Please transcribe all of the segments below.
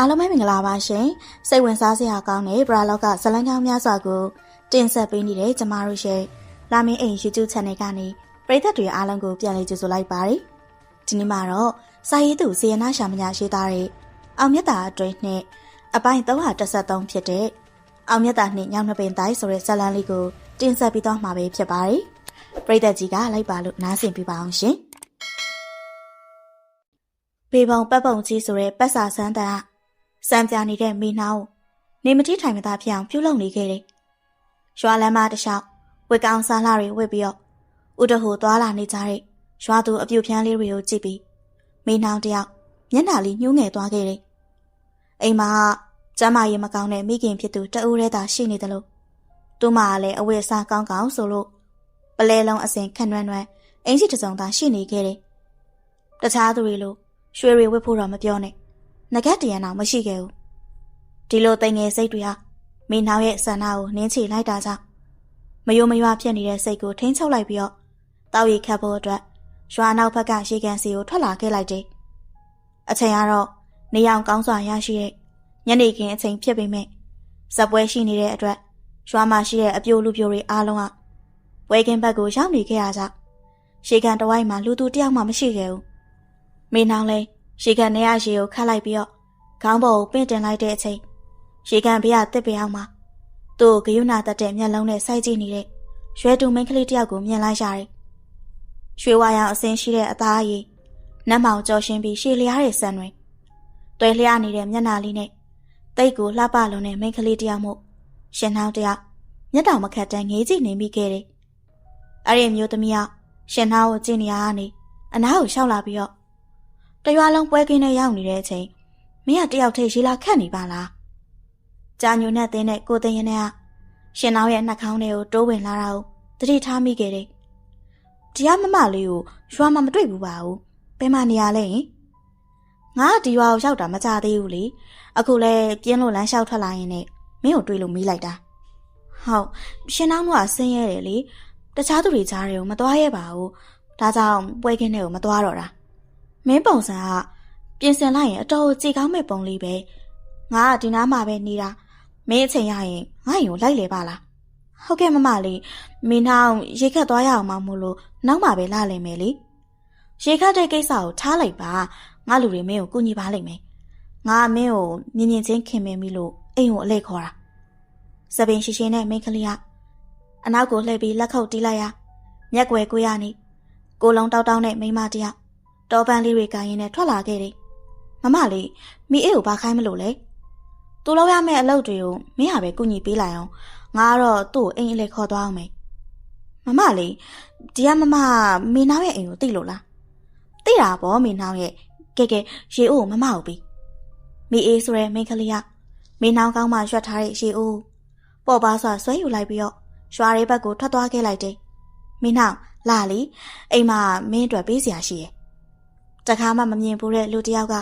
အားလုံးပဲမင်္ဂလာပါရှင်စိတ်ဝင်စားစရာကောင်းတဲ့ပရာလောကဇလံကောင်းများစွာကိုတင်ဆက်ပေးနေတဲ့ကျမတို့ရဲ့လာမင်းအိမ် YouTube Channel ကနေပရိသတ်တွေအားလုံးကိုပြန်လည်ကြိုဆိုလိုက်ပါတယ်ဒီနေ့မှာတော့စာရေးသူစီယနာရှာမညာရေးသားတဲ့အောင်မြတ်တာအတွင်းနဲ့အပိုင်း333ဖြစ်တဲ့အောင်မြတ်တာနှင့်ညောင်နှပင်တိုင်းဆိုတဲ့ဇာတ်လမ်းလေးကိုတင်ဆက်ပြီးတော့မှာပဲဖြစ်ပါတယ်ပရိသတ်ကြီးကလိုက်ပါလို့နားဆင်ပြပါအောင်ရှင်ပေပုံပတ်ပုံကြီးဆိုတဲ့ပတ်စာဆန်းတန်က စံပြနေတဲ့မိနှောင်းနေမတိထိုင်မသာဖြစ်အောင်ပြုလုပ်နေခဲ့တယ်။ရွာလမ်းမတစ်လျှောက်ဝက်ကောင်စားလာတွေဝက်ပြီးတော့ဥတဟိုသွားလာနေကြတဲ့ရွာသူအပြုတ်ဖြန်းလေးတွေကိုကြည့်ပြီးမိနှောင်းတယောက်မျက်နှာလေးညှိုးငယ်သွားခဲ့တယ်။အိမ်မှာကျမရေမကောင်းတဲ့မိခင်ဖြစ်သူတအူးရဲသာရှိနေတယ်လို့သူမကလည်းအဝတ်အစားကောင်းကောင်းဆိုလို့ပလဲလုံးအစင်ခန့်နှွမ်းနှွမ်းအင်ကြီးတစုံသာရှိနေခဲ့တယ်။တခြားသူတွေလိုရွှေတွေဝတ်ဖို့တော့မပြောနဲ့ ငကက်တရံတော့မရှိခဲ့ဘူးဒီလိုတိမ်ငယ်စိတ်တွေဟာမင်းနှောင်းရဲ့ဆန္ဒကိုနင်းချလိုက်တာကြောင့်မယိုမရွာဖြစ်နေတဲ့စိတ်ကိုထိန်းချုပ်လိုက်ပြီးတော့တောက်ရီခတ်ဖို့အတွက်ရွာနောက်ဘက်ကရှေကန်စီကိုထွက်လာခဲ့လိုက်တယ်အချိန်ကတော့နေရောင်ကောင်းစွာရရှိတဲ့ညနေခင်းအချိန်ဖြစ်ပေမဲ့ဇက်ပွဲရှိနေတဲ့အတွက်ရွာမှာရှိတဲ့အပြိုလူပြိုတွေအားလုံးကပွဲကင်းဘက်ကိုရောက်နေခဲ့ရကြရှေကန်တဝိုက်မှာလူသူတယောက်မှမရှိခဲ့ဘူးမင်းနှောင်းလဲ ရေကန်ထဲကရေကိုခတ်လိုက်ပြီးတော့ခေါင်းပေါ်ကိုပင့်တင်လိုက်တဲ့အချိန်ရေကန်ဘေးကတစ်ပေအောင်မှာသူ့ကိုဂယုဏတက်တဲ့မျက်လုံးနဲ့စိုက်ကြည့်နေတဲ့ရွှဲတူမိန်းကလေးတယောက်ကိုမြင်လိုက်ရတယ်။ရွှေဝါရောင်အစင်းရှိတဲ့အသားအရည်နတ်မောင်ကြော်ရှင်းပြီးရှည်လျားတဲ့ဆန်တွေတွဲလျားနေတဲ့မျက်နှာလေးနဲ့တိတ်ကိုလှပလုံးတဲ့မိန်းကလေးတယောက်မို့ရှင်နှောင်းတယောက်မျက်တောင်မခတ်တန်းငေးကြည့်နေမိခဲ့တယ်။အဲ့ဒီမျိုးသမီးကရှင်နှောင်းကိုကြည့်နေရကနေအနားကိုရှောက်လာပြီးတော့ တရွာလုံးပွဲကင်းနဲ့ရောက်နေတဲ့အချိန်မင်းကတယောက်တည်းရေလာခတ်နေပါလားကြာညိုနဲ့တင်းနဲ့ကိုသိန်းရနဲ့ကရှင်နောက်ရဲ့နှာခေါင်းထဲကိုတိုးဝင်လာတာကိုတတိထားမိခဲ့တယ်တရားမမလေးကိုရွာမှာမတွေ့ဘူးပါဘူးဘယ်မှာနေရလဲဟင်ငါကဒီရွာကိုရောက်တာမကြသေးဘူးလေအခုလဲပြင်းလို့လမ်းလျှောက်ထွက်လာရင်လည်းမင်းကိုတွေ့လို့မေးလိုက်တာဟုတ်ရှင်နောက်ကဆင်းရဲတယ်လေတခြားသူတွေကြားတွေကိုမသွားရဲပါဘူးဒါကြောင့်ပွဲခင်းတွေကိုမသွားတော့တာ မင်းပုံစံကပြင်ဆင်လိုက်ရင်အတော်ကြည်ကောင်းမဲ့ပုံလေးပဲငါကဒီနားမှာပဲနေတာမင်းအချိန်ရရင်ငါ့ရင်ကိုလိုက်လေပါလားဟုတ်ကဲ့မမလေးမင်းနောက်ရေခတ်သွားရအောင်မမို့လို့နောက်မှပဲလာလိမ့်မယ်လေရေခတ်တဲ့ကိစ္စကိုထားလိုက်ပါငါလူတွေမင်းကိုကူညီပါလိမ့်မယ်ငါမင်းကိုမြင်မြင်ချင်းခင်မင်ပြီလို့အိမ်ကိုအလဲခေါ်တာစပင်ရှိရှိနဲ့မိန်းကလေးကအနောက်ကိုလှည့်ပြီးလက်ခုပ်တီးလိုက်ရမျက်ွယ်ကိုရနေကိုလုံးတောက်တောက်နဲ့မိမတယောက် တောပန်းလေးတွေကရင်နဲ့ထွက်လာခဲ့တယ်။မမလေးမိအေးကိုဘာခိုင်းမလို့လဲ။သူလောက်ရမယ့်အလုပ်တွေကိုမင်းဟာပဲကုညီပေးလိုက်အောင်။ငါကတော့သူ့ကိုအိမ်အလေခေါ်သွားအောင်မယ်။မမလေးဒီကမမမင်းနောက်ရဲ့အိမ်ကိုသိလို့လား။သိတာပေါ့မင်းနောက်ရဲ့ကဲကဲရေအိုးမမဟုတ်ပြီ။မိအေးဆိုရဲမိန်းကလေးကမင်းနောက်ကောင်းမှရွက်ထားတဲ့ရေအိုးပေါ်ပါစွာဆွဲယူလိုက်ပြီးတော့ရွာရဲဘက်ကိုထွက်သွားခဲ့လိုက်တယ်။မင်းနောက်လာလီအိမ်မှာမင်းအတွက်ပေးစရာရှိရဲ့ တခါမှမမြင်ဘူးတဲ့လူတယောက်က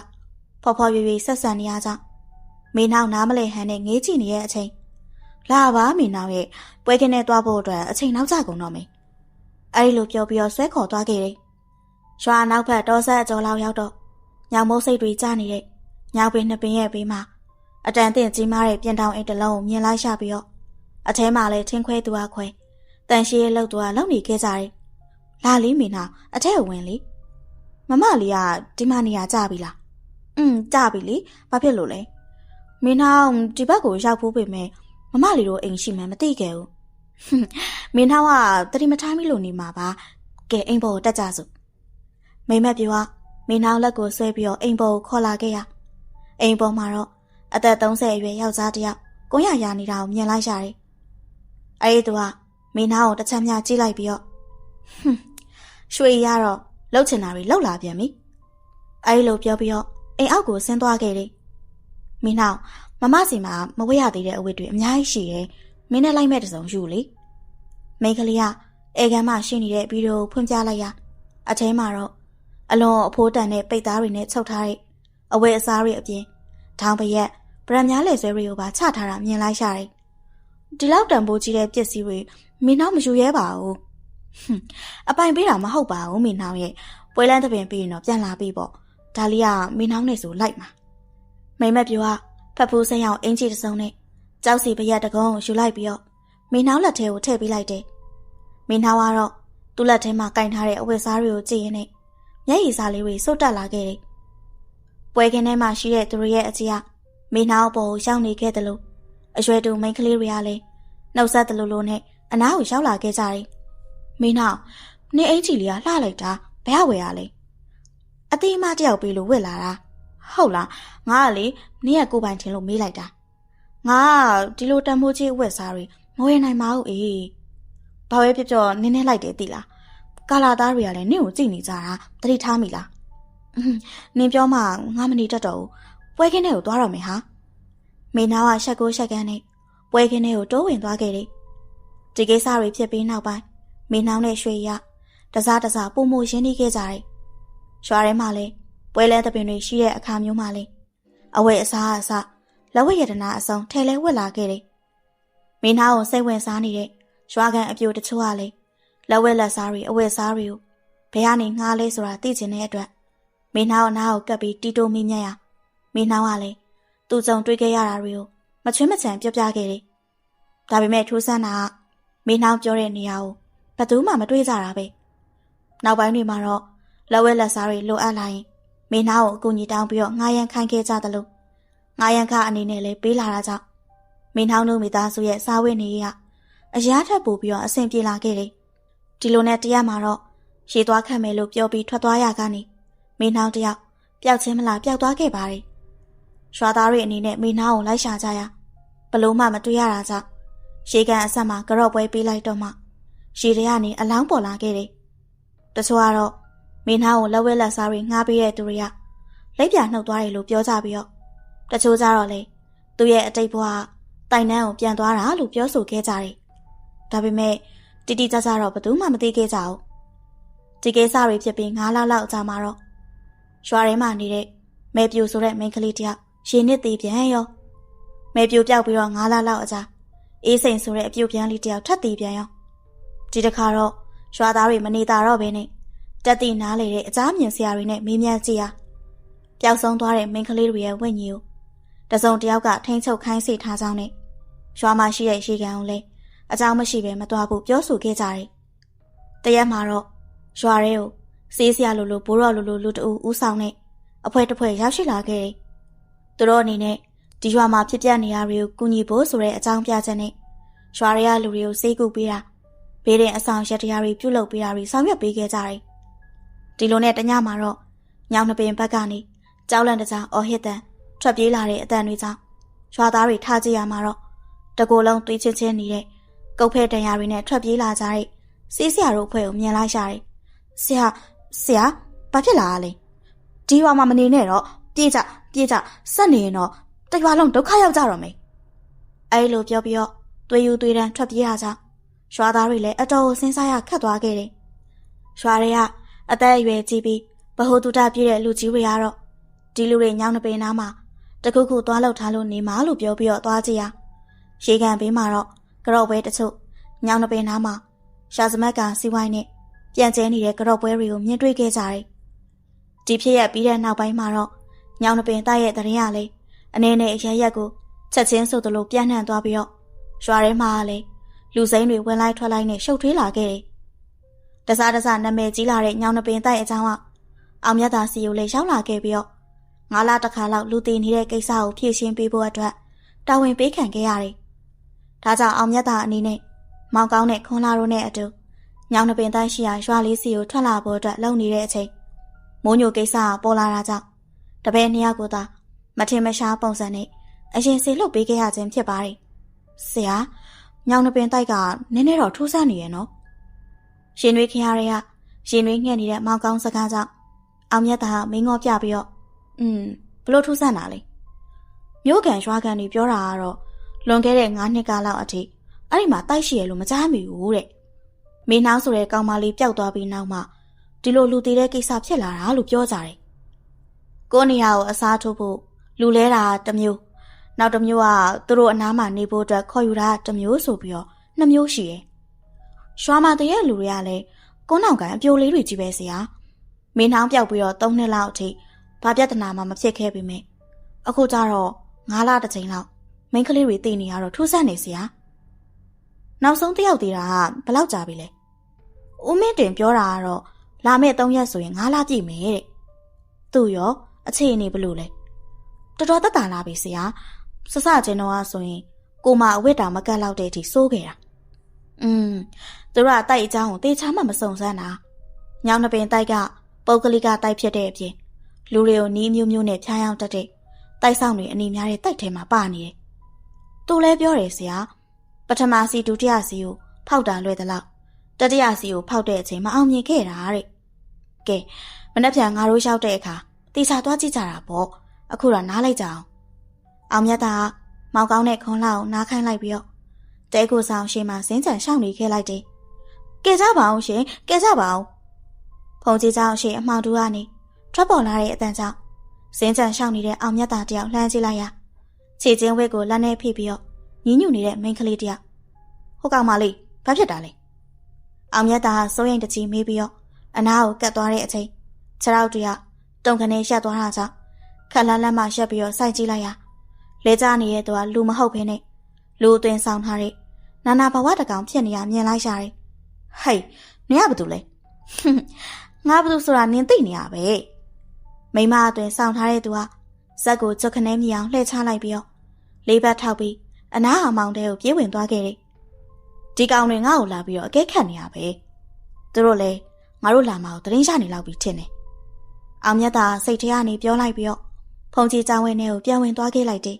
ဖော်ဖော်ရွရွဆက်ဆံနေရကြောင်းမင်းနောက်နားမလဲဟန်နဲ့ငေးကြည့်နေတဲ့အချိန်လာပါမင်းနောက်ရဲ့ပွဲကင်းနဲ့သွားဖို့အတွက်အချိန်နောက်ကျကုန်တော့မယ်အဲဒီလိုပြောပြီးတော့ဆွဲခေါ်သွားခဲ့တယ်ရွာနောက်ဘက်တောဆက်အကျော်လောက်ရောက်တော့ညောင်မိုးစိတ်တွေကျနေတဲ့ညောင်ပင်နှစ်ပင်ရဲ့ဘေးမှာအတန်တင်ကြီးမားတဲ့ပြင်တောင်အိတ်တလုံးကိုမြင်လိုက်ရပြီးတော့အထဲမှာလည်းထင်းခွဲသူအခွဲတန်ရှိရဲ့လှုပ်သူကလုံနေခဲ့ကြတယ်လာလေးမင်းနောက်အထက်ဝင်လေ မမလေးကဒီမနေရာကြပြီလားอืมကြပြီလေဘာဖြစ်လို့လဲမင်းနောက်ဒီဘက်ကိုရောက်ဖို့ပေမဲ့မမလေးတို့အိမ်ရှိမှန်းမသိခဲ့ဘူးမင်းနောက်ကတတိမထားမိလို့နေမှာပါကဲအိမ်ပေါ်ကိုတက်ကြစို့မိမက်ပြောကမင်းနောက်လက်ကိုဆွဲပြီးတော့အိမ်ပေါ်ကိုခေါ်လာခဲ့ရအိမ်ပေါ်မှာတော့အသက်30အရွယ်ယောက်ျားတစ်ယောက်ကိုရရနေတာကိုမြင်လိုက်ရတယ်အဲ့ဒီသူကမင်းနောက်ကိုတစ်ချက်မြကြည့်လိုက်ပြီးတော့ဟွန်းရွှေရတော့ လှုပ်ချင်တာတွေလှုပ်လာပြန်ပြီအဲဒီလိုပြောပြီးတော့အိမ်အောက်ကိုဆင်းသွားခဲ့တယ်မင်းနောက်မမစီမှာမဝဲရသေးတဲ့အဝတ်တွေအများကြီးရှိတယ်မင်းနဲ့လိုက်မဲ့တစုံယူလေမိန်းကလေးကအေကန်မှရှိနေတဲ့ဗီဒီယိုဖွင့်ပြလိုက်ရအထဲမှာတော့အလွန်အဖိုးတန်တဲ့ပိတ်သားတွေနဲ့ချုပ်ထားတဲ့အဝတ်အစားတွေအပြင်ထောင်ပရက်ဗရမ်များလက်ဆွဲတွေကိုပါချထားတာမြင်လိုက်ရတယ်ဒီလောက်တန်ဖိုးကြီးတဲ့ပစ္စည်းတွေမင်းနောက်မယူရဲပါဘူး အပိုင်ပေးတာမဟုတ်ပါဘူးမင်းနှောင်းရဲ့ပွဲလန်းတပင်ပြီးရင်တော့ပြန်လာပြီပေါ့ဒါလေးကမင်းနှောင်းနဲ့ဆိုလိုက်မှာမိမက်ပြူကဖတ်ဖူးစိမ်းအောင်အင်ကြီးတစ်စုံနဲ့ကြောက်စီပရက်တကုံးကိုယူလိုက်ပြီးတော့မိနှောင်းလက်ထဲကိုထည့်ပေးလိုက်တယ်။မိနှောင်းကတော့သူ့လက်ထဲမှာကင်ထားတဲ့အဝတ်စားတွေကိုကြည့်ရင်းနဲ့မျက်ရည်စားလေးတွေစုတ်တက်လာခဲ့တယ်။ပွဲခင်းထဲမှာရှိတဲ့သူတွေရဲ့အကြီးကမိနှောင်းအပေါ်ကိုရောက်နေခဲ့တယ်လို့အရွယ်တူမိန်းကလေးတွေကလည်းနှုတ်ဆက်တယ်လို့လို့နဲ့အနားကိုရောက်လာခဲ့ကြတယ်။ မိနှောင်းနေအင်ကြီးလေးကလှလိုက်တာဘယ်ဝယ်ရလဲ။အသေးမတယောက်ပြီးလို့ဝစ်လာတာ။ဟုတ်လားငါကလေနင်းရဲ့ကိုပိုင်ထင်လို့မေးလိုက်တာ။ငါကဒီလိုတန်မိုးကြီးဝက်စားတွေမဝယ်နိုင်ပါဘူးအေး။ဘာပဲဖြစ်ဖြစ်နင်းနေလိုက်တယ်သိလား။ကာလာသားတွေကလည်းနင့်ကိုကြည့်နေကြတာတတိထားမိလား။အင်းနင်းပြောမှငါမနေတတ်တော့ဘူး။ပွဲခင်းထဲကိုသွားတော့မယ်ဟာ။မေနာကရှက်ကိုရှက်ကန်းနဲ့ပွဲခင်းထဲကိုတိုးဝင်သွားခဲ့တယ်။ဒီကိစ္စတွေဖြစ်ပြီးနောက်ပိုင်း မေနှောင်းနဲ့ရွှေရတစားတစားပုံမှုရင်းနှီးခဲ့ကြတယ်။ရွာထဲမှာလည်းပွဲလဲသပင်တွေရှိတဲ့အခါမျိုးမှလည်းအဝဲအစားအစလက်ဝဲရတနာအစုံထဲလဲဝက်လာခဲ့တယ်။မိနာကိုစိတ်ဝင်စားနေတဲ့ရွာကန်အပြိုတချို့ကလည်းလက်ဝဲလက်စားတွေအဝဲစားတွေကိုဘယ်ကနေငှားလဲဆိုတာသိချင်တဲ့အတွက်မိနာကိုနားကိုကပ်ပြီးတီတိုမိမြတ်ရမိနာကလည်းသူ့ကြုံတွေ့ခဲ့ရတာတွေကိုမချွင်းမချန်ပြောပြခဲ့တယ်။ဒါပေမဲ့ထူးဆန်းတာကမိနာပြောတဲ့နေရာကို ဘယ်သူမှမတွေးကြတာပဲ။နောက်ပိုင်းတွေမှာတော့လက်ဝဲလက်စားတွေလိုအပ်လာရင်မိနာကိုအကူအညီတောင်းပြီးတော့ငားရန်ခိုင်းခဲ့ကြသလိုငားရန်ခအနေနဲ့လည်းပေးလာတာကြောင့်မိနှောင်းတို့မိသားစုရဲ့စားဝတ်နေရေးကအရာထက်ပိုပြီးတော့အဆင်ပြေလာခဲ့တယ်။ဒီလိုနဲ့တရက်မှာတော့ရေသွားခတ်မယ်လို့ပြောပြီးထွက်သွားရကနေမိနှောင်းတယောက်ပျောက်ချင်းမလားပျောက်သွားခဲ့ပါတယ်။ရွာသားတွေအနေနဲ့မိနှောင်းကိုလိုက်ရှာကြရဘလို့မှမတွေ့ရတာကြောင့်ရေကန်အဆက်မှာကြော့ပွဲပေးလိုက်တော့မှ ရေတွေကနေအလောင်းပေါ်လာခဲ့တယ်။တချို့ကတော့မင်းသားကိုလက်ဝဲလက်စားတွေငှားပေးတဲ့သူတွေကလက်ပြနှုတ်သွားတယ်လို့ပြောကြပြီးတော့တချို့ကြတော့လေသူ့ရဲ့အတိတ်ဘဝတိုင်နှန်းကိုပြန်သွားတာလို့ပြောဆိုခဲ့ကြတယ်။ဒါပေမဲ့တိတိကျကျတော့ဘယ်သူမှမသိခဲ့ကြဘူး။ဒီကိစ္စတွေဖြစ်ပြီး9လလောက်ကြာမှာတော့ရွာထဲမှာနေတဲ့မဲပြူဆိုတဲ့မိန်းကလေးတယောက်ရေနစ်သေးပြန်ရောမဲပြူပြောက်ပြီးတော့9လလောက်အကြာအေးစိန်ဆိုတဲ့အပြုတ်ပြန်လေးတယောက်ထပ်သေးပြန်ရော ဒီတစ်ခါတော့ရွာသားတွေမနေတာတော့ဘဲနဲ့တက်တီနားလေတဲ့အသားမြင်စရာတွေနဲ့မေးမြန်းကြည့်ရပျောက်ဆုံးသွားတဲ့မိန်းကလေးတွေရဲ့ဝိညာဉ်ကိုတစုံတယောက်ကထိန်းချုပ်ခိုင်းစေထားကြောင်းနဲ့ရွာမှာရှိတဲ့ရေကန်ကိုလည်းအကြောင်းမရှိဘဲမသွားဘူးပြောဆိုခဲ့ကြတယ်။တရက်မှာတော့ရွာရဲကိုစေးစရာလိုလိုဘိုးတော်လိုလိုလူတူဦးဆောင်နဲ့အဖွဲတစ်ဖွဲရောက်ရှိလာခဲ့တယ်။သူတို့အနေနဲ့ဒီရွာမှာဖြစ်ပျက်နေရတွေကိုကူညီဖို့ဆိုတဲ့အကြောင်းပြချက်နဲ့ရွာရဲကလူတွေကိုစေးကူပေးတာ ဘေးရင်အဆောင်ရတရားတွေပြုလုပ်ပေးတာတွေဆောင်ရွက်ပေးခဲ့ကြတယ်။ဒီလိုနဲ့တညမှာတော့ညောင်နှပင်ဘက်ကနေကြောက်လန့်တကြားအော်ဟစ်တန်ထွက်ပြေးလာတဲ့အတန်တွေကြောင့်ရွာသားတွေထားကြရမှာတော့တကိုယ်လုံးသွေးချင်းချင်းနေတဲ့ကုတ်ဖဲတန်ရာတွေနဲ့ထွက်ပြေးလာကြတဲ့စီးဆရာတို့အဖွဲ့ကိုမြင်လိုက်ရတယ်။ဆရာဆရာဘာဖြစ်လာလဲ။ဒီရွာမှာမနေနဲ့တော့ပြေးကြပြေးကြဆက်နေရင်တော့တရွာလုံးဒုက္ခရောက်ကြတော့မယ်။အဲလိုပြောပြီးတော့သွေးယူသွေးတန်းထွက်ပြေးရကြ။ ရွာသားတွေလည်းအတော်ကိုစဉ်းစားရခတ်သွားခဲ့တယ်။ရွာတွေကအသက်အရွယ်ကြီးပြီးဗဟုတုတပြည့်တဲ့လူကြီးတွေကတော့ဒီလူတွေညောင်းနှပင်နားမှာတခုခုသွားလောက်ထားလို့နေမှာလို့ပြောပြီးတော့သွားကြည့်ရရေကန်ဘေးမှာတော့ကြော့ပွဲတချို့ညောင်းနှပင်နားမှာရှာစမက်ကစီဝိုင်းနဲ့ပြန်ကျဲနေတဲ့ကြော့ပွဲတွေကိုမြင်တွေ့ခဲ့ကြတယ်ဒီဖြစ်ရပြီးတဲ့နောက်ပိုင်းမှာတော့ညောင်းနှပင်တိုက်ရဲ့တရင်ရလေအနေနဲ့အရရက်ကိုချက်ချင်းဆိုသလိုပြန့်နှံ့သွားပြီးတော့ရွာထဲမှာလည်း လူစိမ်းတွေဝင်လိုက်ထွက်လိုက်နဲ့ရှုပ်ထွေးလာခဲ့တယ်တစားတစားနာမည်ကြီးလာတဲ့ညောင်နှပင်တိုက်အကြောင်းကအောင်မြတ်သာစီကိုလည်းရောက်လာခဲ့ပြီးတော့ငါးလတခါလောက်လူတည်နေတဲ့ကိစ္စကိုဖြေရှင်းပေးဖို့အတွက်တာဝန်ပေးခံခဲ့ရတယ်။ဒါကြောင့်အောင်မြတ်သာအနေနဲ့မောင်ကောင်းတဲ့ခွန်လာတို့နဲ့အတူညောင်နှပင်တိုက်ရှိရာရွာလေးစီကိုထွက်လာဖို့အတွက်လုပ်နေတဲ့အချိန်မိုးညိုကိစ္စကပေါ်လာတာကြောင့်တပည့်နှစ်ယောက်ကိုသာမထင်မရှားပုံစံနဲ့အရင်စီလှုပ်ပေးခဲ့ရခြင်းဖြစ်ပါတယ်။ဆရာ ညောင်နှပင်တိုက်ကနည်းနည်းတော့ထူးဆန်းနေရဲ့နော်။ရှင်နွေးခရတွေကရှင်နွေးငှက်နေတဲ့မောင်ကောင်းစကားကြောင့်အောင်မြတ်သာမင်းငေါပြပြီးတော့อืมဘလို့ထူးဆန်းတာလဲမြို့ကန်ရွာကန်တွေပြောတာကတော့လွန်ခဲ့တဲ့9နှစ်ကလောက်အထိအဲ့ဒီမှာတိုက်ရှိရလို့မကြားမိဘူးတဲ့မင်းနှောင်းဆိုတဲ့ကောင်မလေးပျောက်သွားပြီးနောက်မှဒီလိုလူသေးတဲ့ကိစ္စဖြစ်လာတာလို့ပြောကြတယ်ကိုနေရာကိုအစားထိုးဖို့လူလဲတာတစ်မျိုး နောက်တစ်မျိုးကသူတို့အနားမှာနေဖို့အတွက်ခေါ်ယူတာတစ်မျိုးဆိုပြီးတော့နှစ်မျိုးရှိတယ်ရွာမှာတရက်လူတွေကလည်းကုန်းနောက်ကန်အပြိုလေးတွေကြီးပဲဆရာမင်းနှောင်းပြောက်ပြီးတော့၃နှစ်လောက်အထိဘာပြဿနာမှမဖြစ်ခဲ့ပေမဲ့အခုကျတော့ငါးလတစ်ချိန်လောက်မိန်းကလေးတွေတည်နေရတော့ထူးဆန်းနေစရာနောက်ဆုံးတစ်ယောက်တည်တာကဘယ်လောက်ကြာပြီလဲဦးမင်းတင်ပြောတာကတော့လာမယ့်၃ရက်ဆိုရင်ငါးလပြည့်မယ်တဲ့သူ့ရောအခြေအနေဘလို့လဲတော်တော်တက်တာလာပြီဆရာ ဆဆချင်းတော့ဆိုရင်ကိုမအဝတ်တာမကတ်လောက်တဲ့အထိစိုးခဲ့တာอืมသူတို့ကတိုက်အကြောင်းကိုတေချာမှမစုံစမ်းတာညောင်နှပင်တိုက်ကပုဂ္ဂလိကတိုက်ဖြစ်တဲ့အပြင်လူတွေကိုနီးမျိုးမျိုးနဲ့ဖျားယောင်းတတ်တဲ့တိုက်ဆောင်တွေအနေများတဲ့တိုက်ထဲမှာပါနေတယ်။သူလည်းပြောတယ်ဆရာပထမစီဒုတိယစီကိုဖောက်တာလွယ်သလောက်တတိယစီကိုဖောက်တဲ့အချိန်မအောင်မြင်ခဲ့တာတဲ့။ကဲမနှက်ပြန်ငါတို့ရောက်တဲ့အခါတေချာသွားကြည့်ကြတာပေါ့အခုတော့နားလိုက်ကြအောင်။ အောင်မြတ်သားမောင်ကောင်းတဲ့ခွန်လောက်နားခိုင်းလိုက်ပြီးတော့တဲကိုဆောင်ရှေ့မှာစင်းကြံရှောင်းနေခဲ့လိုက်တယ်။ကဲကြပါအောင်ရှင်ကဲကြပါအောင်။ဖုန်ကြီးကြောင့်ရှေ့အမှောင်တူကနေထွက်ပေါ်လာတဲ့အတန်ကြောင့်စင်းကြံရှောင်းနေတဲ့အောင်မြတ်သားတယောက်လှမ်းကြည့်လိုက်ရခြေချင်းဝက်ကိုလက်နဲ့ဖိပြီးတော့ညင်းညူနေတဲ့မိန်းကလေးတယောက်ဟိုကောင်မလေးဘာဖြစ်တာလဲ။အောင်မြတ်သားစိုးရိမ်တကြီးမေးပြီးတော့အနားကိုကတ်သွားတဲ့အချိန်ခြေထောက်တယောက်တုန်ခနဲ့ရှက်သွားတာကြောင့်ခက်လန်းလန်းမှရှက်ပြီးတော့စိုက်ကြည့်လိုက်ရ။ လဲကျနေတဲ့သူကလူမဟုတ်ဘဲနဲ့လူအသွင်ဆောင်ထားတဲ့နာနာဘဝတကောင်ဖြစ်နေရမြင်လိုက်ရတယ်ဟေးနင်ကဘာတူလဲငါဘာတူဆိုတာနင်သိနေရပဲမိမအသွင်ဆောင်ထားတဲ့သူကဇက်ကိုချွတ်ခနဲမြအောင်လှည့်ချလိုက်ပြီးတော့လေးဘက်ထောက်ပြီးအနားအမောင်တဲကိုပြေးဝင်သွားခဲ့တယ်ဒီကောင်တွေငါ့ကိုလာပြီးတော့အကဲခတ်နေရပဲသူတို့လည်းငါတို့လာမှာကိုတရင်ရနေလောက်ပြီးထင်တယ်အောင်မြတ်တာစိတ်ထဲကနေပြောလိုက်ပြီးတော့ဖုန်ကြီးကျောင်းဝင်းထဲကိုပြန်ဝင်သွားခဲ့လိုက်တယ်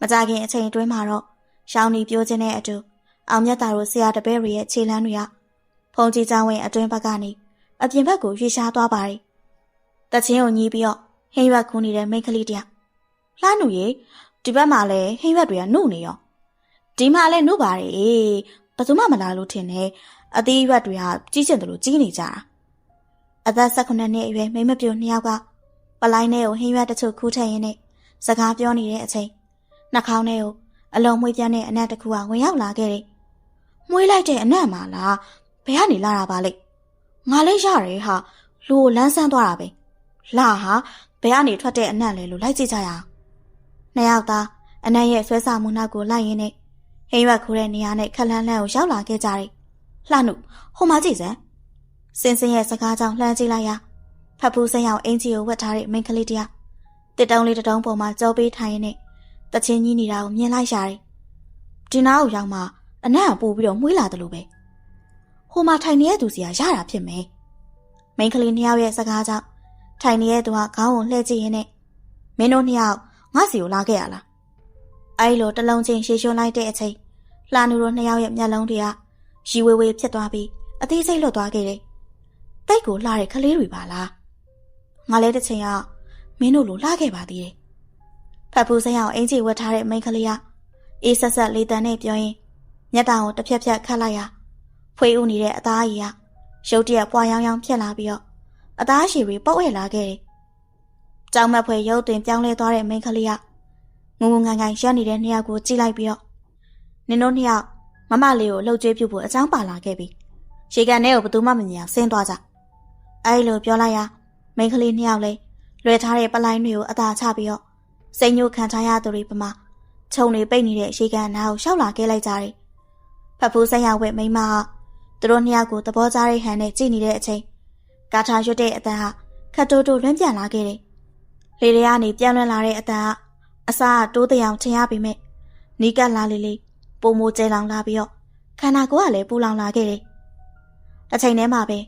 မကြခင်အချိန်အတွင်းမှာတော့ရှောင်းနီပြောခြင်းတဲ့အတူအောင်မြတ်တာတို့ဆရာတပည့်တွေရဲ့ခြေလမ်းတွေကဖုန်ကြီးကျောင်းဝင်းအတွင်းဘက်ကနေအပြင်ဘက်ကိုရွှေ့ရှားသွားပါတယ်တချင်းကိုညီးပြီးတော့ဟင်းရွက်ခူးနေတဲ့မိန်းကလေးတယောက်လှမ်းနူရေဒီဘက်မှာလည်းဟင်းရွက်တွေကနှုတ်နေရောဒီမှာလည်းနှုတ်ပါတယ်ဘယ်သူမှမလာလို့ထင်တယ်အသေးရွက်တွေကကြီးကျင်တယ်လို့ကြီးနေကြတာအသက်၁၉နှစ်အရွယ်မိန်းမပြိုနှစ်ယောက်ကပလိုင်းထဲကိုဟင်းရွက်တချို့ခူးထည့်ရင်းနဲ့စကားပြောနေတဲ့အချိန် နှာခေါင်းထဲကိုအလုံးမွေးပြန်းတဲ့အနက်တစ်ခုကဝင်ရောက်လာခဲ့တယ်။မွေးလိုက်တဲ့အနက်မှာလားဘယ်ကနေလာတာပါလဲ။ငါလည်းရတယ်ဟာလူကိုလန်းဆန်းသွားတာပဲ။လာဟာဘယ်ကနေထွက်တဲ့အနက်လဲလို့လိုက်ကြည့်ကြရအောင်။နှစ်ယောက်သားအနက်ရဲ့ဆွဲစာမှုနောက်ကိုလိုက်ရင်းနဲ့ဟင်းရွက်ခူးတဲ့နေရာနဲ့ခက်လန်းလန်းကိုရောက်လာခဲ့ကြတယ်။လှနုဟိုမှာကြည့်စမ်း။စင်စင်ရဲ့စကားကြောင့်လှမ်းကြည့်လိုက်ရဖတ်ဖူးစင်းရောက်အင်ကြီးကိုဝတ်ထားတဲ့မိန်းကလေးတယောက်တစ်တုံးလေးတစ်တုံးပေါ်မှာကြောပေးထိုင်ရင်းနဲ့တ ချင်းကြီးနေတာကိုမြင်လိုက်ရတယ်။ဒီနားကိုရောက်မှအနက်ကပို့ပြီးတော့မှုေးလာတယ်လို့ပဲ။ဟိုမှာထိုင်နေတဲ့သူစီကရတာဖြစ်မယ်။မိန်းကလေးနှစ်ယောက်ရဲ့စကားကြောင့်ထိုင်နေတဲ့သူကခေါင်းကိုလှည့်ကြည့်ရင်းနဲ့မင်းတို့နှစ်ယောက်ငါစီကိုလာခဲ့ရလား။အဲဒီလိုတလုံးချင်းရှေ့ရွှန်းလိုက်တဲ့အချိန်လှနူတို့နှစ်ယောက်ရဲ့မျက်လုံးတွေကရီဝေဝေဖြစ်သွားပြီးအသေးစိတ်လွတ်သွားခဲ့တယ်။တိတ်ကိုလှတဲ့ကလေးတွေပါလား။ငါလည်းတစ်ချိန်ကမင်းတို့လိုလှခဲ့ပါသေးတယ် ဖတ်ဖူးစင်းအောင်အင်ကြီးဝတ်ထားတဲ့မိန်းကလေးကအေးဆက်ဆက်လေးတန်နဲ့ပြောရင်မျက်တောင်ကိုတစ်ဖြက်ဖြက်ခတ်လိုက်ရဖွေးဦးနေတဲ့အသားကြီးကရုတ်တရက်ပွားယောင်းယောင်းဖြစ်လာပြီးတော့အသားရှည်တွေပုတ်ဝဲလာခဲ့တယ်။ကြောင်မက်ဖွေရုပ်သွင်းပြောင်းလဲသွားတဲ့မိန်းကလေးကငုံငုံငိုင်ငိုင်ရက်နေတဲ့နှစ်ယောက်ကိုကြည့်လိုက်ပြီးတော့နင်တို့နှစ်ယောက်မမလေးကိုလှုပ်ကြွေးပြုတ်ဖို့အကြောင်းပါလာခဲ့ပြီ။ရှေကန်ထဲကိုဘသူမှမမြင်အောင်ဆင်းသွားကြ။အဲဒီလိုပြောလိုက်ရမိန်းကလေးနှစ်ယောက်လည်းလွယ်ထားတဲ့ပလိုင်းတွေကိုအသာချပြီးတော့ စိတ်ညှို့ခံထားရသူတွေပမာခြုံတွေပိတ်နေတဲ့ရေကန်နားကိုရှောက်လာခဲ့လိုက်ကြတယ်။ဖတ်ဖူးဆက်ရောက်ဝဲမိမဟာသူတို့နှစ်ယောက်ကိုသဘောကျတဲ့ဟန်နဲ့ကြည့်နေတဲ့အချိန်ကာထာရွတ်တဲ့အတန်ဟာခတ်တိုးတိုးလွှမ်းပြန်လာခဲ့တယ်။လေတွေကနေပြန်လွှမ်းလာတဲ့အတန်ဟာအစားတိုးတရောင်ထင်ရပေမဲ့နီးကပ်လာလေလေပုံမိုကျဲလောင်လာပြီးတော့ခန္ဓာကိုယ်ကလည်းပူလောင်လာခဲ့တယ်။တစ်ချိန်တည်းမှာပဲ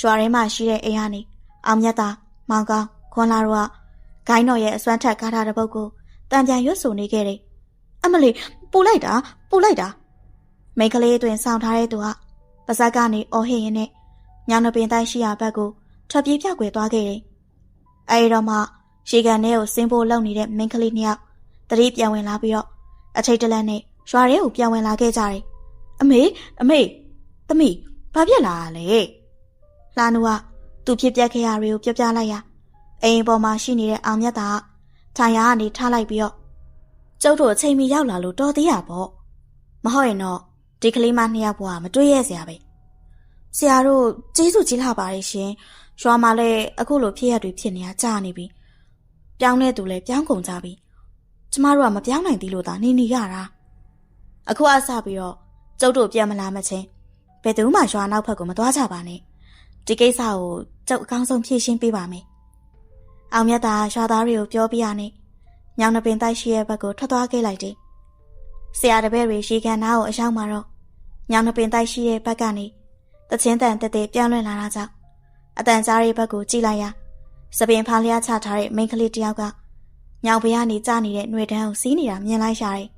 ရွာထဲမှာရှိတဲ့အိမ်ကနေအောင်မြတ်တာမောင်ကောင်းခွန်လာတို့က ဂိုင်းတော်ရဲ့အစွမ်းထက်ကားထားတဲ့ပုတ်ကိုတံပြန်ရွတ်ဆိုနေခဲ့တယ်။အမလီပူလိုက်တာပူလိုက်တာမိန်းကလေးအတွင်ဆောင်ထားတဲ့သူကပါဇက်ကနေအော်ဟစ်ရင်းနဲ့ညောင်နှပင်တိုင်းရှိရာဘက်ကိုထွက်ပြေးပြောက်ွယ်သွားခဲ့တယ်။အဲဒီတော့မှရေကန်ထဲကိုစင်းဖို့လုံနေတဲ့မိန်းကလေးနှစ်ယောက်တတိပြန်ဝင်လာပြီးတော့အထိတ်တလန့်နဲ့ရွာထဲကိုပြန်ဝင်လာခဲ့ကြတယ်။အမေအမေသမီးဘာဖြစ်လာလဲ။လာနူကသူဖြစ်ပြက်ခဲ့ရတွေကိုပြောပြလိုက်ရ အိမ်ပေါ်မှာရှိနေတဲ့အောင်မြတ်တာထိုင်ရာကနေထားလိုက်ပြီးတော့ကျုပ်တို့အချိန်မီရောက်လာလို့တော်သေးရပေါ့မဟုတ်ရင်တော့ဒီကလေးမနှစ်ယောက်ဘွားမတွေ့ရစရာပဲဆရာတို့ကျေးဇူးကြီးလာပါတယ်ရှင်ရွာမှာလည်းအခုလိုဖြစ်ရတွေဖြစ်နေတာကြာနေပြီပြောင်းတဲ့သူလည်းပြောင်းကုန်ကြပြီကျမတို့ကမပြောင်းနိုင်သေးလို့သာနေနေရတာအခုအဆပြီးတော့ကျုပ်တို့ပြန်မလာမချင်းဘယ်သူမှရွာနောက်ဘက်ကိုမသွားကြပါနဲ့ဒီကိစ္စကိုကျုပ်အကောင်းဆုံးဖြေရှင်းပေးပါမယ် အောင်မြတ်သာရွာသားတွေကိုပြောပြရနဲ့ညောင်နှပင်တိုက်ရှိရဲ့ဘက်ကိုထွက်သွားခဲ့လိုက်တယ်ဆရာတပည့်တွေရှေခံနာကိုအရောက်မှာတော့ညောင်နှပင်တိုက်ရှိရဲ့ဘက်ကနေတချင်းတန်တက်တက်ပြန်လွင်လာတာကြောင့်အတန်ကြားရဲ့ဘက်ကိုကြည့်လိုက်ရစပင်ဖားလျားချထားတဲ့မိန်းကလေးတယောက်ကညောင်ဘရကနေကြားနေတဲ့ຫນွေတန်းကိုစီးနေတာမြင်လိုက်ရတယ်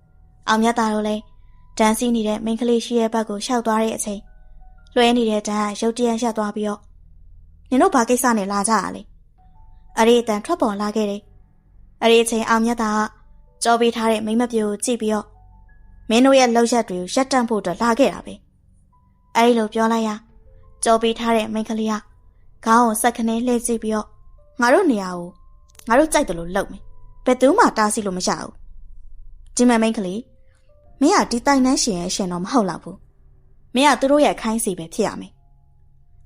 ။အောင်မြတ်သားတို့လည်းဒန်းစီးနေတဲ့မိန်းကလေးရှိရဲ့ဘက်ကိုရှောက်သွားတဲ့အချိန်လွှဲနေတဲ့ဒန်းကရုတ်တရက်ရက်သွားပြီးတော့နင်တို့ဘာကိစ္စနဲ့လာကြရလဲ။ အဲ့ဒီအတန်ထွက်ပေါ်လာခဲ့တယ်။အဲ့ဒီအချိန်အောင်မြတ်သားကကြောပေးထားတဲ့မိမပြိုကိုကြည့်ပြီးတော့မင်းတို့ရဲ့လောက်ရက်တွေကိုရက်တန့်ဖို့အတွက်လာခဲ့တာပဲ။အဲ့ဒီလိုပြောလိုက်ရကြောပေးထားတဲ့မိန်းကလေးကခေါင်းကိုစက်ခနဲလှည့်ကြည့်ပြီးတော့ငါတို့နေရာကိုငါတို့ကြိုက်တယ်လို့လုပ်မယ်ဘယ်သူမှတားဆီးလို့မရဘူးဒီမမိန်ကလေးမင်းကဒီတိုင်နှန်းရှင်ရဲ့ရှင်တော့မဟုတ်တော့ဘူးမင်းကသူတို့ရဲ့ခိုင်းစီပဲဖြစ်ရမယ်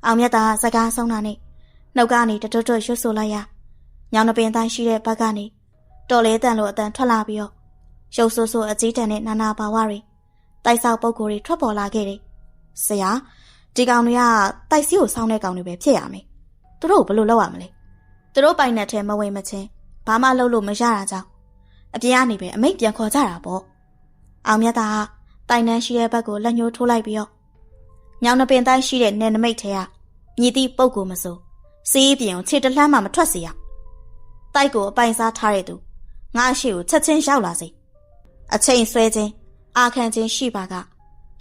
အောင်မြတ်သားစကားဆုံးတာနဲ့နှုတ်ကနေတတွတ်တွတ်ရွှတ်ဆိုလိုက်ရ ညောင်နှပင်တိုင်းရှိတဲ့ဘက်ကနေတော်လေးတန်လို့အတန်ထွက်လာပြီးတော့ရုပ်ဆိုးဆိုးအကြီးတန်းနဲ့နာနာပါဝတွေတိုက်ဆောက်ပုံကိုယ်တွေထွက်ပေါ်လာခဲ့တယ်ဆရာဒီကောင်တွေကတိုက်စီကိုစောင်းတဲ့ကောင်တွေပဲဖြစ်ရမယ်သူတို့ဘယ်လိုလုပ်ရမလဲသူတို့ပိုင်နဲ့ထဲမဝင်မချင်းဘာမှလုပ်လို့မရတာကြောင့်အပြင်ကနေပဲအမိတ်ပြန်ခေါ်ကြတာပေါ့အောင်မြတ်သားကတိုင်နှန်းရှိတဲ့ဘက်ကိုလက်ညှိုးထိုးလိုက်ပြီးတော့ညောင်နှပင်တိုင်းရှိတဲ့နယ်နမိတ်ထဲကမြည်သည့်ပုံကိုမစိုးစီးပြင်ကိုခြေတလှမ်းမှမထွက်စေရ တိုက်ကိုအပိုင်စားထားတဲ့သူငါရှိကိုချက်ချင်းရောက်လာစေအချိန်ဆွဲခြင်းအာခံခြင်းရှိပါက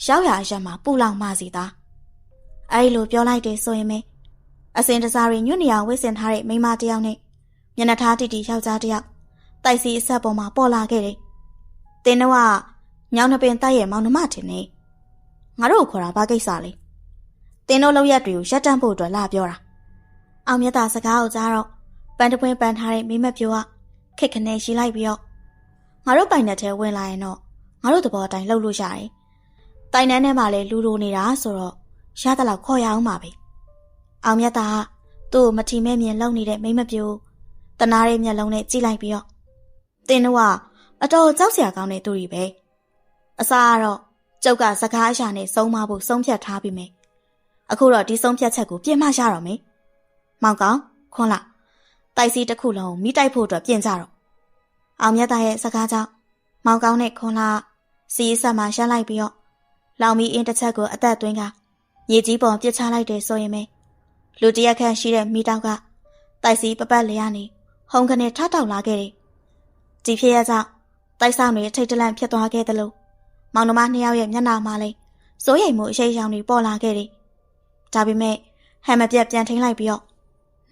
ရောက်ရအရမှာပူလောင်မှစီသားအဲဒီလိုပြောလိုက်တယ်ဆိုရင်ပဲအစင်တစားတွေညွန့်နေအောင်ဝစ်စင်ထားတဲ့မိန်းမတစ်ယောက်နဲ့မျက်နှာထားတီတီယောက်ျားတစ်ယောက်တိုက်စီအဆက်ပေါ်မှာပေါ်လာခဲ့တယ်။တင်းတော့ညောင်နှပင်တိုက်ရဲ့မောင်နှမတင်နေငါတို့ခေါ်တာဘာကိစ္စလဲ။တင်းတို့လောက်ရက်တွေကိုရက်တန့်ဖို့အတွက်လာပြောတာ။အောင်မြတ်တာစကားကိုကြားတော့ ပန်တပွင့်ပန်ထားတဲ့မိမပြိုကခက်ခနဲ့ရှိလိုက်ပြီးတော့ငါတို့ပိုင်တဲ့ထဲဝင်လာရင်တော့ငါတို့သဘောအတိုင်းလှုပ်လို့ရတယ်။တိုင်နန်းထဲမှာလည်းလူလိုနေတာဆိုတော့ရသလောက်ခေါ်ရအောင်ပါပဲ။အောင်မြတ်သားသူ့ကိုမထီမဲ့မြင်လုံနေတဲ့မိမပြိုတနာရဲ့မျက်လုံးနဲ့ကြည့်လိုက်ပြီးတော့တင်းတို့ကအတော်ကြောက်စရာကောင်းတဲ့သူတွေပဲအစားကတော့ကျုပ်ကစကားအရာနဲ့ဆုံးမဖို့ဆုံးဖြတ်ထားပြီးမယ်အခုတော့ဒီဆုံးဖြတ်ချက်ကိုပြင်မရတော့မယ်မောင်ကောင်ခွန်းလာ တိုက်စီတစ်ခုလုံးမိတိုက်ဖို့အတွက်ပြင်ကြတော့အောင်မြတ်သားရဲ့စကားကြောင့်မောင်ကောင်နဲ့ခွန်းလာစီးဆက်မှရှမ်းလိုက်ပြီးတော့လောင်မီအင်းတစ်ချက်ကိုအသက်သွင်းကရေကြီးပေါ်ပြစ်ချလိုက်တယ်ဆိုရင်ပဲလူတရက်ခန့်ရှိတဲ့မိတောက်ကတိုက်စီပပတ်လေကနေဟုံကနေထထောက်လာခဲ့တယ်။ဒီဖြစ်ရကြောင့်တိုက်ဆောင်တွေထိတ်တလန့်ဖြစ်သွားခဲ့တယ်လို့မောင်နှမနှစ်ယောက်ရဲ့မျက်နှာမှာလည်းစိုးရိမ်မှုအရှိရောင်တွေပေါ်လာခဲ့တယ်။ဒါပေမဲ့ဟန်မပြတ်ပြန်ထိန်လိုက်ပြီးတော့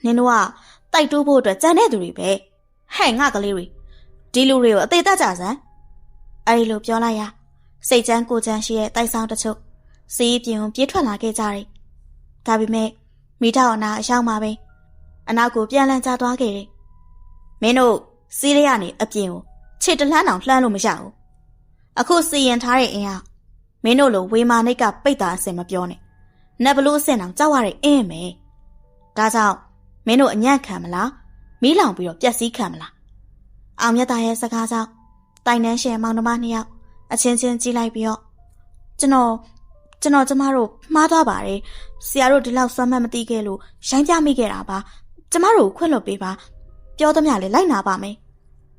နင်တို့က တိုက်တူးဖို့အတွက်ကြံတဲ့သူတွေပဲ။ဟဲ့ငါကလေးတွေဒီလူတွေကိုအသေးသက်ကြစမ်း။အဲဒီလိုပြောလိုက်ရစိတ်ချမ်းကိုချမ်းရှိတဲ့တိုက်ဆောင်တချို့စီးပြင်းပြေးထွက်လာခဲ့ကြတယ်။ဒါပေမဲ့မိထောင်အနာအရောက်မှာပဲအနောက်ကိုပြန်လန်းချသွားခဲ့တယ်မင်းတို့စီးရရနေအပြင်ကိုခြေတလှမ်းအောင်လှမ်းလို့မရဘူးအခုစီရင်ထားတဲ့အင်းဟာမင်းတို့လိုဝေမာနိတ်ကပိတ်တာအစင်မပြောနဲ့နတ်ဘလို့အစင်အောင်ကြောက်ရတဲ့အင်းမယ်ဒါကြောင့် မင်းတို့အညံ့ခံမလားမီးလောင်ပြီးတော့ပျက်စီးခံမလားအောင်မြတ်သားရဲ့စကားကြောင့်တိုင်နှန်းရှင်မောင်နှမနှစ်ယောက်အချင်းချင်းကြည့်လိုက်ပြီးတော့ကျွန်တော်ကျွန်တော်ကျမတို့မှားသွားပါတယ်ဆရာတို့ဒီလောက်စွမ်းမှတ်မသိခဲ့လို့ရိုင်းပြမိခဲ့တာပါကျမတို့ခွင့်လွတ်ပေးပါပြောသမျှလည်းလိုက်နာပါမယ်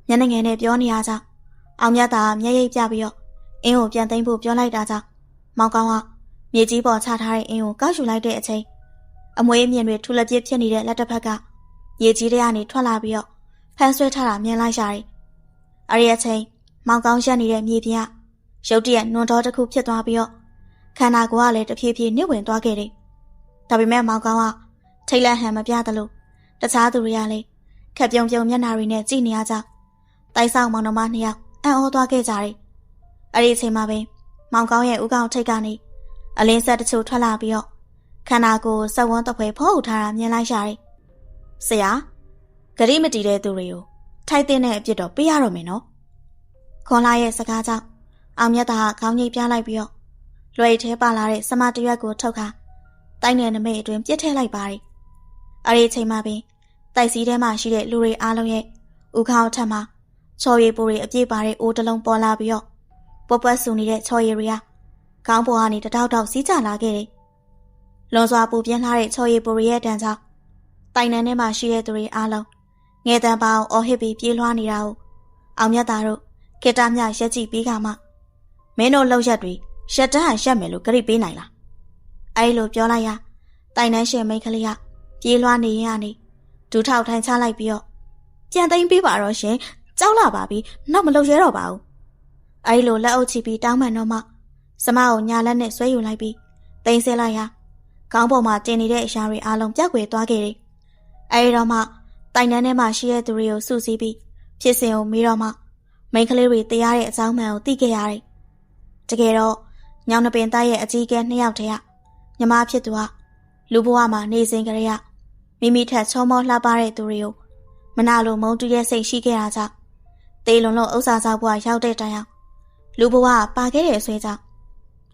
ညနေငယ်နဲ့ပြောနေရကြအောင်မြတ်သာမျက်ရည်ပြပြီးတော့အင်းကိုပြန်သိမ်းဖို့ပြောလိုက်တာကြောင့်မောင်ကောင်းကမြေကြီးပေါ်ချထားတဲ့အင်းကိုကောက်ယူလိုက်တဲ့အချိန် အမွေးမြင်တွေထူလက်ပြစ်ဖြစ်နေတဲ့လက်တစ်ဖက်ကရေကြီးတဲ့ကနေထွက်လာပြီးတော့ဖမ်းဆွဲထားတာမြင်လိုက်ရတယ်။အဲဒီအချိန်မောင်ကောင်းရက်နေတဲ့မြေပြင်ကရုတ်တရက်နွန်တော်တစ်ခုဖြစ်သွားပြီးတော့ခန္ဓာကိုယ်ကလည်းတဖြည်းဖြည်းနှိမ့်ဝင်သွားခဲ့တယ်။ဒါပေမဲ့မောင်ကောင်းကထိတ်လန့်ဟန်မပြသလိုတခြားသူတွေကလည်းခက်ပြုံပြုံမျက်နှာတွေနဲ့ကြည့်နေရကြ။တိုက်ဆောင်မောင်နှမနှစ်ယောက်အံ့ဩသွားခဲ့ကြတယ်။အဲ့ဒီအချိန်မှာပဲမောင်ကောင်းရဲ့ဥကောင်ထိတ်ကနေအလင်းဆက်တချို့ထွက်လာပြီးတော့ ခန္ဓာကိုယ်စက်ဝန်းတပွဲဖောက်ထားတာမြင်လိုက်ရတယ်။ဆရာဂရိမတီတဲ့သူတွေကိုထိုက်တဲ့အပြစ်တော့ပေးရတော့မယ်နော်။ခွန်လာရဲ့စကားကြောင့်အောင်မြတ်သားကခေါင်းငိတ်ပြလိုက်ပြီးတော့လွယ်ထဲပါလာတဲ့စမတရွက်ကိုထုတ်ခါတိုင်းနယ်နမိတ်အတွင်ပြစ်ထည့်လိုက်ပါတယ်။အဲဒီအချိန်မှာပင်တိုက်စီထဲမှာရှိတဲ့လူတွေအားလုံးရဲ့ဥခေါင်းထက်မှာချော်ရည်ပူတွေအပြည့်ပါတဲ့အိုးတစ်လုံးပေါ်လာပြီးတော့ပွက်ပွက်ဆူနေတဲ့ချော်ရည်တွေကခေါင်းပေါ်ကနေတတောက်တောက်စီးကျလာခဲ့တယ်။ လွန်စွာပူပြင်းလာတဲ့ချော်ရည်ပူတွေရဲ့တန်ကြောင့်တိုင်နန်းထဲမှာရှိတဲ့သူတွေအားလုံးငယ်တန်ပါအောင်အော်ဟစ်ပြီးပြေးလွှားနေတာကိုအောင်မြတ်သားတို့ကေတာမြရက်ကြည့်ပြီးကမှမင်းတို့လောက်ရက်တွေရှက်တန်းဟန်ရှက်မယ်လို့ကြိပေးနိုင်လားအဲလိုပြောလိုက်ရတိုင်နှန်းရှင်မိန်းကလေးကပြေးလွှားနေရင်ကနေဒူထောက်ထိုင်ချလိုက်ပြီးတော့ပြန်သိမ်းပေးပါတော့ရှင်ကြောက်လာပါပြီနောက်မလုပ်ရဲတော့ပါဘူးအဲလိုလက်အုပ်ချပြီးတောင်းမှန်တော့မှစမကိုညာလက်နဲ့ဆွဲယူလိုက်ပြီးသိမ်းဆဲလိုက်ရ ခေါင်းပေါ်မှာတင်နေတဲ့အရာတွေအားလုံးပြက်ွယ်သွားခဲ့တယ်အဲဒီတော့မှတိုင်နှန်းထဲမှာရှိတဲ့သူတွေကိုစုစည်းပြီးဖြစ်စဉ်ကိုမေးတော့မှမိန်းကလေးတွေတရားတဲ့အကြောင်းမှန်ကိုသိခဲ့ရတယ်တကယ်တော့ညောင်နှပင်သားရဲ့အကြီးအကဲနှစ်ယောက်တည်းကညီမဖြစ်သူကလူဘဝမှာနေစဉ်ကလေးကမိမိထက်ချောမောလှပတဲ့သူတွေကိုမနာလိုမုန်းတူးတဲ့စိတ်ရှိခဲ့တာကြောင့်တေလွန်လုံးဥစ္စာစားဘဝရောက်တဲ့တိုင်အောင်လူဘဝပါခဲ့တဲ့ဆွဲကြောင့်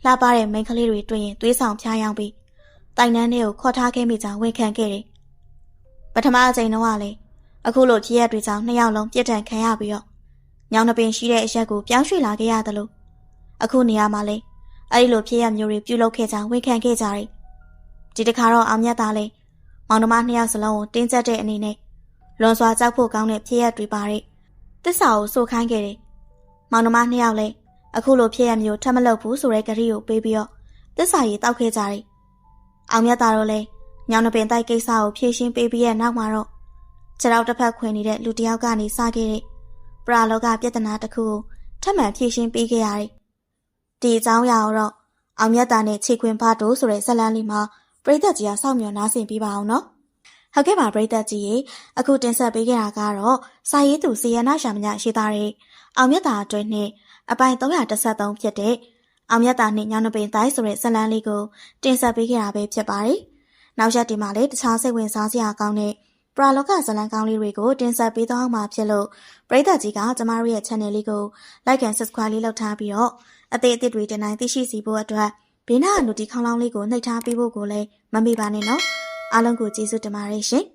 လှပတဲ့မိန်းကလေးတွေတွေ့ရင်သွေးဆောင်ဖျားယောင်းပြီး တိုင်နှန်းတွေကိုခေါ်ထားခဲ့မိကြောင်းဝန်ခံခဲ့တယ်ပထမအချိန်တော့ကလေအခုလိုဖြစ်ရတွေကြောင့်နှစ်ယောက်လုံးပြစ်ဒဏ်ခံရပြီးတော့ညောင်နှပင်ရှိတဲ့အရက်ကိုပြောင်းရွှေ့လာခဲ့ရတယ်လို့အခုနေရာမှာလေအဲ့ဒီလိုဖြစ်ရမျိုးတွေပြုလုပ်ခဲ့ကြဝန်ခံခဲ့ကြတယ်ဒီတစ်ခါတော့အောင်မြတ်သားလေမောင်နှမနှစ်ယောက်စလုံးကိုတင်းကျပ်တဲ့အနေနဲ့လွန်စွာကြောက်ဖို့ကောင်းတဲ့ဖြစ်ရတွေပါတဲ့တစ္ဆာကိုစိုးခိုင်းခဲ့တယ်မောင်နှမနှစ်ယောက်လေအခုလိုဖြစ်ရမျိုးထပ်မလုပ်ဘူးဆိုတဲ့ကတိကိုပေးပြီးတော့တစ္ဆာရီတောက်ခဲ့ကြတယ် အောင်မြတ်သားတို့လေညောင်နှပင်တိုက်ကိစ္စကိုဖြေရှင်းပေးပြီးရဲ့နောက်မှာတော့ခြေထောက်တစ်ဖက်ခွင်နေတဲ့လူတစ်ယောက်ကနေစခဲ့တဲ့ပရာလောကပြဿနာတစ်ခုကိုထပ်မံဖြေရှင်းပေးခဲ့ရတယ်။ဒီအကြောင်းအရာကိုတော့အောင်မြတ်တာနဲ့ခြေခွင်ဖားတို့ဆိုတဲ့ဇလန်းလေးမှာပရိသတ်ကြီးကစောင့်မျှော်နားဆင်ပေးပါအောင်နော်။ဟုတ်ကဲ့ပါပရိသတ်ကြီးရေအခုတင်ဆက်ပေးခဲ့တာကတော့စာရေးသူစီယနာရှာမညရှိသားတဲ့အောင်မြတ်တာအတွင်းနဲ့အပိုင်း313ဖြစ်တဲ့ အောင်မြတ်တာနဲ့ညောင်နှပင်တိုင်းဆိုတဲ့ဇလန်းလေးကိုတင်ဆက်ပေးခဲ့တာပဲဖြစ်ပါတယ်။နောက်ရက်ဒီမှာလည်းတခြားစိတ်ဝင်စားစရာကောင်းတဲ့ပရာလောကဇလံကောင်းလေးတွေကိုတင်ဆက်ပေးသွားမှာဖြစ်လို့ပရိသတ်ကြီးကကျမတို့ရဲ့ channel လေးကို like and subscribe လေးလုပ်ထားပြီးတော့အသေးအသစ်တွေတင်နိုင်သိရှိစီဖို့အတွက်ဘေးနားအနုတီခေါင်းလောင်းလေးကိုနှိပ်ထားပေးဖို့ကိုလည်းမမေ့ပါနဲ့နော်အားလုံးကိုကျေးဇူးတင်ပါတယ်ရှင်